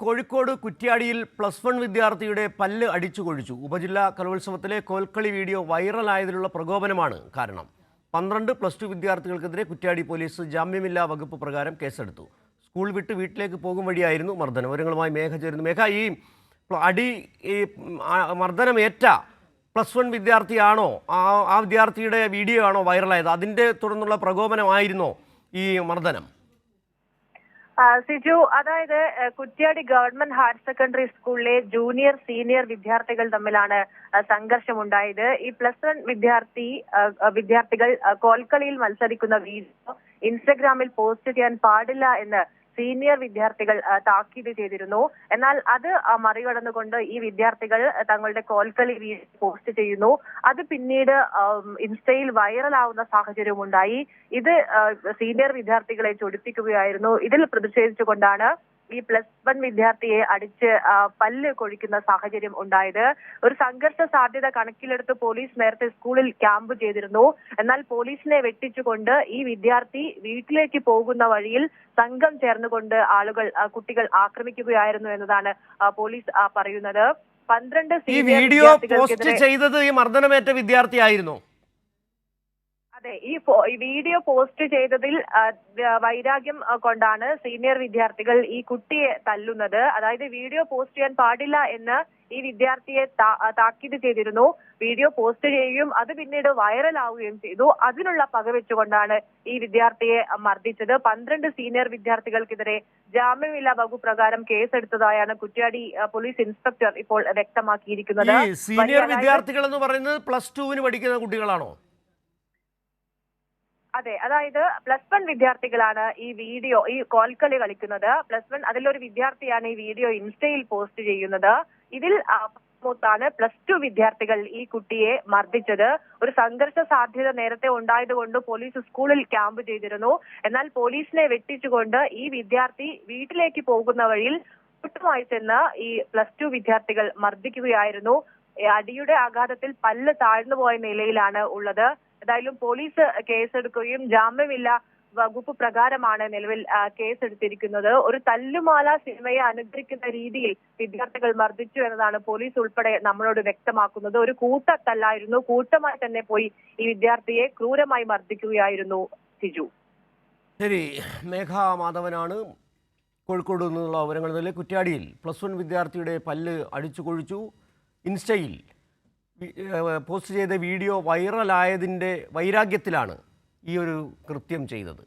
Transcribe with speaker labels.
Speaker 1: Kozhikode കുറ്റ്യാടിയിൽ plus one വിദ്യാർത്ഥിയുടെ പല്ല് അടിച്ചു കൊഴിച്ചു. ഉപജില്ലാ കലോത്സവത്തിലെ കോൽക്കളി വീഡിയോ വൈറലായതിലുള്ള പ്രകോപനമാണ് കാരണം. പന്ത്രണ്ട് പ്ലസ് ടു വിദ്യാർത്ഥികൾക്കെതിരെ കുറ്റ്യാടി പോലീസ് ജാമ്യമില്ലാ വകുപ്പ് പ്രകാരം കേസെടുത്തു. സ്കൂൾ വിട്ട് വീട്ടിലേക്ക് പോകും വഴിയായിരുന്നു മർദ്ദനം. വിവരങ്ങളുമായി മേഘ ചേരുന്നു. മേഘ ഈ അടി ഈ മർദ്ദനമേറ്റ പ്ലസ് വൺ വിദ്യാർത്ഥിയാണോ? ആ ആ വിദ്യാർത്ഥിയുടെ വീഡിയോ ആണോ വൈറലായത്? അതിന്റെ തുടർന്നുള്ള പ്രകോപനമായിരുന്നോ ഈ മർദ്ദനം?
Speaker 2: സിജു അതായത് കുറ്റ്യാടി ഗവൺമെന്റ് ഹയർ സെക്കൻഡറി സ്കൂളിലെ ജൂനിയർ സീനിയർ വിദ്യാർത്ഥികൾ തമ്മിലാണ് സംഘർഷമുണ്ടായത്. ഈ പ്ലസ് വൺ വിദ്യാർത്ഥി വിദ്യാർത്ഥികൾ കോൽക്കളിയിൽ മത്സരിക്കുന്ന വീഡിയോ ഇൻസ്റ്റഗ്രാമിൽ പോസ്റ്റ് ചെയ്യാൻ പാടില്ല എന്ന് സീനിയർ വിദ്യാർത്ഥികൾ താക്കീത് ചെയ്തിരുന്നു. എന്നാൽ അത് മറികടന്നുകൊണ്ട് ഈ വിദ്യാർത്ഥികൾ തങ്ങളുടെ കോൽക്കളി പോസ്റ്റ് ചെയ്യുന്നു. അത് പിന്നീട് ഇൻസ്റ്റയിൽ വൈറലാവുന്ന സാഹചര്യം ഉണ്ടായി ഇത് സീനിയർ വിദ്യാർത്ഥികളെ ചൊടിപ്പിക്കുകയായിരുന്നു. ഇതിൽ പ്രതിഷേധിച്ചുകൊണ്ടാണ് ഈ പ്ലസ് വൺ വിദ്യാർത്ഥിയെ അടിച്ച് പല്ല് കൊഴിക്കുന്ന സാഹചര്യം ഉണ്ടായത്. ഒരു സംഘർഷ സാധ്യത കണക്കിലെടുത്ത് പോലീസ് നേരത്തെ സ്കൂളിൽ ക്യാമ്പ് ചെയ്തിരുന്നു. എന്നാൽ പോലീസിനെ വെട്ടിച്ചുകൊണ്ട് ഈ വിദ്യാർത്ഥി വീട്ടിലേക്ക് പോകുന്ന വഴിയിൽ സംഘം ചേർന്നുകൊണ്ട് ആളുകൾ കുട്ടികൾ ആക്രമിക്കുകയായിരുന്നു എന്നതാണ് പോലീസ് പറയുന്നത്. പന്ത്രണ്ട്
Speaker 1: ഈ വീഡിയോ പോസ്റ്റ് ചെയ്തത് ഈ മർദ്ദനമേറ്റ വിദ്യാർത്ഥിയായിരുന്നോ.
Speaker 2: അതെ ഈ വീഡിയോ പോസ്റ്റ് ചെയ്തതിൽ വൈരാഗ്യം കൊണ്ടാണ് സീനിയർ വിദ്യാർത്ഥികൾ ഈ കുട്ടിയെ തല്ലുന്നത്. അതായത് വീഡിയോ പോസ്റ്റ് ചെയ്യാൻ പാടില്ല എന്ന് ഈ വിദ്യാർത്ഥിയെ താക്കീത് ചെയ്തിരുന്നു. വീഡിയോ പോസ്റ്റ് ചെയ്യുകയും അത് പിന്നീട് വൈറലാവുകയും ചെയ്തു. അതിനുള്ള പക വെച്ചുകൊണ്ടാണ് ഈ വിദ്യാർത്ഥിയെ മർദ്ദിച്ചത്. പന്ത്രണ്ട് സീനിയർ വിദ്യാർത്ഥികൾക്കെതിരെ ജാമ്യമില്ലാ വകുപ്പ് പ്രകാരം കേസെടുത്തതായാണ് കുറ്റ്യാടി പോലീസ് ഇൻസ്പെക്ടർ ഇപ്പോൾ വ്യക്തമാക്കിയിരിക്കുന്നത്.
Speaker 1: സീനിയർ വിദ്യാർത്ഥികൾ എന്ന് പറയുന്നത് പ്ലസ് ടുവിന് പഠിക്കുന്ന കുട്ടികളാണോ?
Speaker 2: അതെ അതായത് പ്ലസ് വൺ വിദ്യാർത്ഥികളാണ് ഈ വീഡിയോ ഈ കോൽക്കളി കളിക്കുന്നത്. പ്ലസ് വൺ അതിലൊരു വിദ്യാർത്ഥിയാണ് ഈ വീഡിയോ ഇൻസ്റ്റയിൽ പോസ്റ്റ് ചെയ്യുന്നത്. ഇതിൽ ാണ് പ്ലസ് ടു വിദ്യാർത്ഥികൾ ഈ കുട്ടിയെ മർദ്ദിച്ചത്. ഒരു സംഘർഷ സാധ്യത നേരത്തെ ഉണ്ടായതുകൊണ്ട് പോലീസ് സ്കൂളിൽ ക്യാമ്പ് ചെയ്തിരുന്നു. എന്നാൽ പോലീസിനെ വെട്ടിച്ചുകൊണ്ട് ഈ വിദ്യാർത്ഥി വീട്ടിലേക്ക് പോകുന്ന വഴിയിൽ കൂട്ടമായി ചെന്ന് ഈ പ്ലസ് ടു വിദ്യാർത്ഥികൾ മർദ്ദിക്കുകയായിരുന്നു. അടിയുടെ ആഘാതത്തിൽ പല്ല് താഴ്ന്നു പോയ നിലയിലാണ് ഉള്ളത്. ഏതായാലും പോലീസ് കേസെടുക്കുകയും ജാമ്യമില്ല വകുപ്പ് പ്രകാരമാണ് നിലവിൽ കേസെടുത്തിരിക്കുന്നത്. ഒരു തല്ലുമാല സിനിമയെ അനുഗ്രഹിക്കുന്ന രീതിയിൽ വിദ്യാർത്ഥികൾ മർദ്ദിച്ചു എന്നതാണ് പോലീസ് ഉൾപ്പെടെ നമ്മളോട് വ്യക്തമാക്കുന്നത്. ഒരു കൂട്ടത്തല്ലായിരുന്നു. കൂട്ടമായി തന്നെ പോയി ഈ വിദ്യാർത്ഥിയെ ക്രൂരമായി മർദ്ദിക്കുകയായിരുന്നു സിജു
Speaker 1: ശരി മേഘ മാധവനാണ് കോഴിക്കോട് നിന്നുള്ള വിവരങ്ങൾ കുറ്റ്യാടിയിൽ പ്ലസ് വൺ വിദ്യാർത്ഥിയുടെ പല്ല് അടിച്ചു കൊഴിച്ചു. ഇൻസ്റ്റയിൽ പോസ്റ്റ് ചെയ്ത വീഡിയോ വൈറലായതിന്റെ വൈരാഗ്യത്തിലാണ് ഈ ഒരു കൃത്യം ചെയ്തത്.